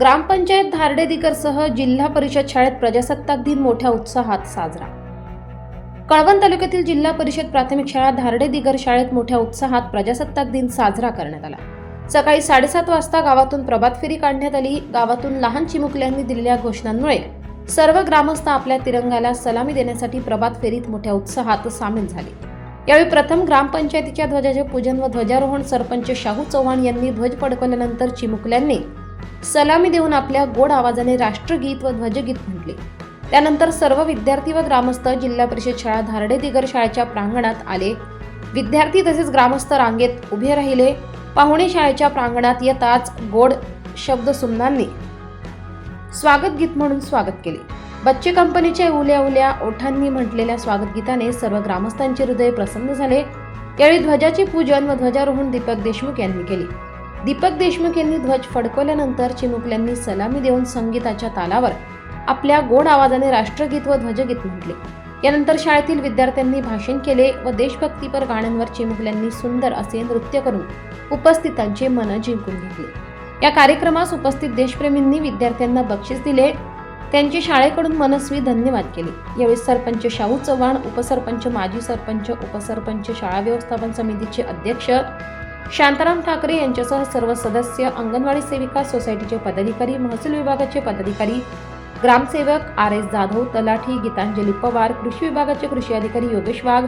ग्रामपंचायत धारडेदिकरसह जिल्हा परिषद शाळेत प्रजासत्ताक दिन मोठ्या उत्साहात साजरा. कळवण तालुक्यातील जिल्हा परिषद प्राथमिक शाळा धारडे दिगर शाळेत मोठ्या उत्साहात प्रजासत्ताक दिन साजरा करण्यात आला. सकाळी साडेसात वाजता गावातून प्रभात फेरी काढण्यात आली. गावातून लहान चिमुकल्यांनी दिलेल्या घोषणांमुळे सर्व ग्रामस्थ आपल्या तिरंगाला सलामी देण्यासाठी प्रभात फेरीत मोठ्या उत्साहात सामील झाले. यावेळी प्रथम ग्रामपंचायतीच्या ध्वजाचे पूजन व ध्वजारोहण सरपंच शाहू चव्हाण यांनी ध्वज फडकवल्यानंतर चिमुकल्यांनी सलामी देऊन आपल्या गोड आवाजाने राष्ट्रगीत व ध्वजगीत म्हटले. त्यानंतर सर्व विद्यार्थी व ग्रामस्थ जिल्हा परिषद शाळा धारडे दिगर शाळेच्या प्रांगणात आले. विद्यार्थी तसेच ग्रामस्थ रांगेत उभे राहिले. पाहुणे शाळेच्या प्रांगणात येताच गोड शब्द सुमनांनी स्वागत गीत म्हणून स्वागत केले. बच्चे कंपनीच्या उल्या उल्या ओठांनी म्हटलेल्या स्वागत गीताने सर्व ग्रामस्थांचे हृदय प्रसन्न झाले. यावेळी ध्वजाचे पूजन व ध्वजारोहण दीपक देशमुख यांनी केले. दीपक देशमुख यांनी ध्वज फडकवल्यानंतर चिमुकल्यांनी सलामी देऊन संगीताच्या तालावर आपल्या गोड आवाजाने राष्ट्रगीत व ध्वजगीत म्हटले. यानंतर शाळेतील विद्यार्थ्यांनी भाषण केले व देशभक्तीपर गाण्यांवर चिमुकल्यांनी सुंदर असे नृत्य करून उपस्थितांचे मन जिंकून घेतले. या कार्यक्रमास उपस्थित देशप्रेमींनी विद्यार्थ्यांना बक्षीस दिले. त्यांचे शाळेकडून मनस्वी धन्यवाद केले. यावेळी सरपंच शाहू चव्हाण उपसरपंच माजी सरपंच उपसरपंच शाळा व्यवस्थापन समितीचे अध्यक्ष शांताराम ठाकरे यांच्यासह सर्व सदस्य अंगणवाडी सेविका सोसायटीचे पदाधिकारी महसूल विभागाचे पदाधिकारी ग्रामसेवक आर एस जाधव तलाठी गीतांजली पवार कृषी विभागाचे कृषी अधिकारी योगेश वाघ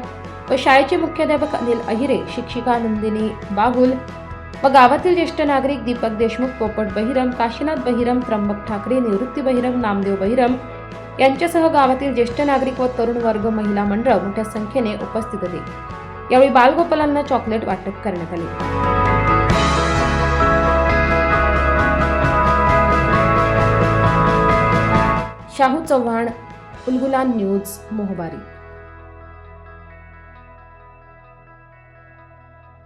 व शाळेचे मुख्याध्यापक अनिल अहिरे शिक्षिका नंदिनी बागुल व गावातील ज्येष्ठ नागरिक दीपक देशमुख पोपट बहिरम काशीनाथ बहिरम त्र्यंबक ठाकरे निवृत्ती बहिरम नामदेव बहिरम यांच्यासह गावातील ज्येष्ठ नागरिक व तरुण वर्ग महिला मंडळ मोठ्या संख्येने उपस्थित होते. यावेळी बालगोपालांना चॉकलेट वाटप करण्यात आले. शाहू चव्हाण उलगुलान न्यूज मोहबारी.